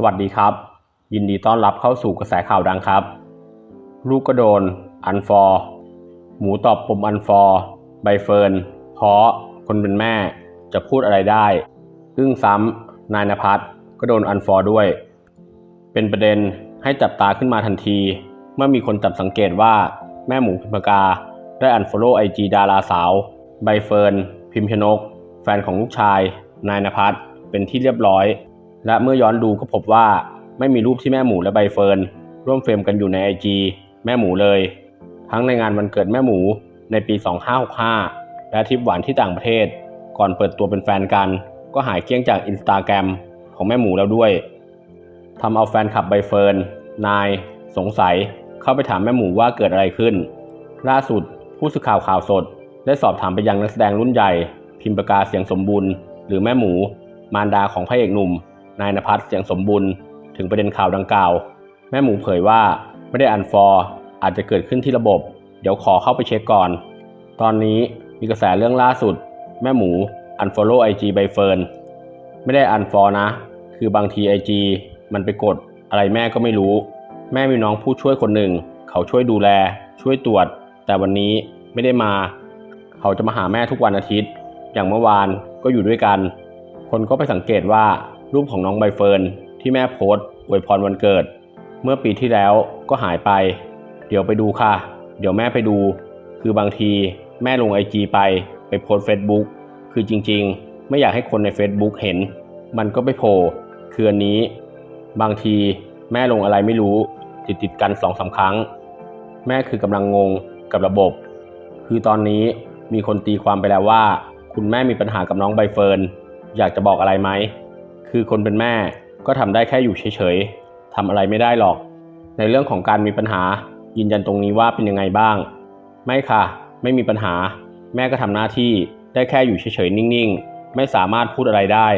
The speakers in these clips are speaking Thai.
สวัสดีครับ ยินดีต้อนรับเข้าสู่กระแสข่าวดังครับ ลูกก็โดน อันฟอร์หมูตอบปมอันฟอร์ใบเฟิร์นเพราะคนเป็นแม่จะพูดอะไรได้อึ้งซ้ำนายนภัสก็โดนอันฟอร์ด้วย เป็นประเด็นให้จับตาขึ้นมาทันที เมื่อมีคนจับสังเกตว่าแม่หมูพิมพกา ได้อันฟอลโล่ไอจีดาราสาว ใบเฟิร์นพิมพชนก แฟนของลูกชาย นายนภัสเป็นที่เรียบร้อย และเมื่อย้อนดูก็พบว่าไม่มีรูปที่แม่หมูและใบเฟิร์นร่วมเฟรมกันอยู่ในไอจีแม่หมูเลย ทั้งในงานวันเกิดแม่หมูในปี 2565 และทริปหวานที่ต่างประเทศ ก่อนเปิดตัวเป็นแฟนกัน ก็หายเกลี้ยงจากอินสตาแกรมของแม่หมูแล้วด้วยทำเอาแฟนคลับใบเฟิร์นนาย สงสัย เข้าไปถามแม่หมูว่าเกิดอะไรขึ้น ล่าสุดผู้สื่อข่าวข่าวสด ได้สอบถามไปยังนักแสดงรุ่นใหญ่ พิมประกาเสียงสมบูรณ์ หรือแม่หมู มารดาของพระเอกหนุ่ม นายนภัสเสียงสมบูรณ์ถึงประเด็นข่าวดังกล่าว แม่หมูเผยว่าไม่ได้อันฟอร์อาจจะเกิดขึ้นที่ระบบ เดี๋ยวขอเข้าไปเช็คก่อน ตอนนี้มีกระแสเรื่องล่าสุด แม่หมูอันฟอลโล่ไอจีใบเฟิร์นไม่ได้อันฟอร์นะ คือบางทีไอจีมันไปกดอะไรแม่ก็ไม่รู้ แม่มีน้องผู้ช่วยคนหนึ่ง เขาช่วยดูแล ช่วยตรวจ แต่วันนี้ไม่ได้มา เขาจะมาหาแม่ทุกวันอาทิตย์ อย่างเมื่อวานก็อยู่ด้วยกัน คนก็ไปสังเกตว่า รูปของน้องใบเฟิร์นที่แม่โพสต์อวยพรวันเกิด เมื่อปีที่แล้วก็หายไป เดี๋ยวไปดูค่ะ เดี๋ยวแม่ไปดู คือบางทีแม่ลงไอจีไปไปโพสเฟซบุ๊กคือจริงๆ ไม่อยากให้คนใน Facebook เห็น มันก็ไปโผล่คืออันนี้ บางทีแม่ลงอะไรไม่รู้ ติดติดกันสองสาครั้ง แม่คือกำลังงงกับระบบ คือตอนนี้มีคนตีความไปแล้วว่า คุณแม่มีปัญหากับน้องใบเฟิร์นอยากจะบอกอะไรไหม คือคนเป็นแม่ก็ทำได้แค่อยู่เฉยๆทำอะไรไม่ได้หรอก ในเรื่องของการมีปัญหา ยืนยันตรงนี้ว่าเป็นยังไงบ้าง ไม่ค่ะ ไม่มีปัญหา แม่ก็ทำหน้าที่ได้แค่อยู่เฉยๆนิ่งๆ ไม่สามารถพูดอะไรได้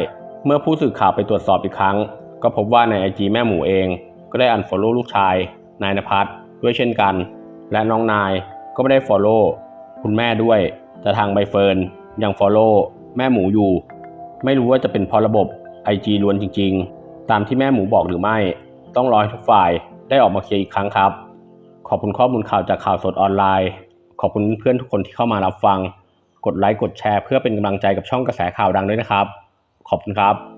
เมื่อผู้สื่อข่าวไปตรวจสอบอีกครั้ง ก็พบว่าในไอจีแม่หมูเอง ก็ได้อันฟอลโล่ลูกชาย นายนภัสด้วยเช่นกัน และน้องนายก็ไม่ได้ฟอลโล่คุณแม่ด้วย แต่ทางใบเฟิร์นยังฟอลโล่แม่หมูอยู่ ไม่รู้ว่าจะเป็นเพราะระบบ IG ล้วนจริง ๆ ตามที่แม่หมูบอกหรือไม่ ต้องรอให้ทุกฝ่ายได้ออกมาเคลียร์อีกครั้งครับ ขอบคุณข้อมูลข่าวจากข่าวสดออนไลน์ ขอบคุณเพื่อนทุกคนที่เข้ามารับฟัง กดไลค์กดแชร์เพื่อเป็นกำลังใจกับช่องกระแสข่าวดังด้วยนะครับ ขอบคุณครับ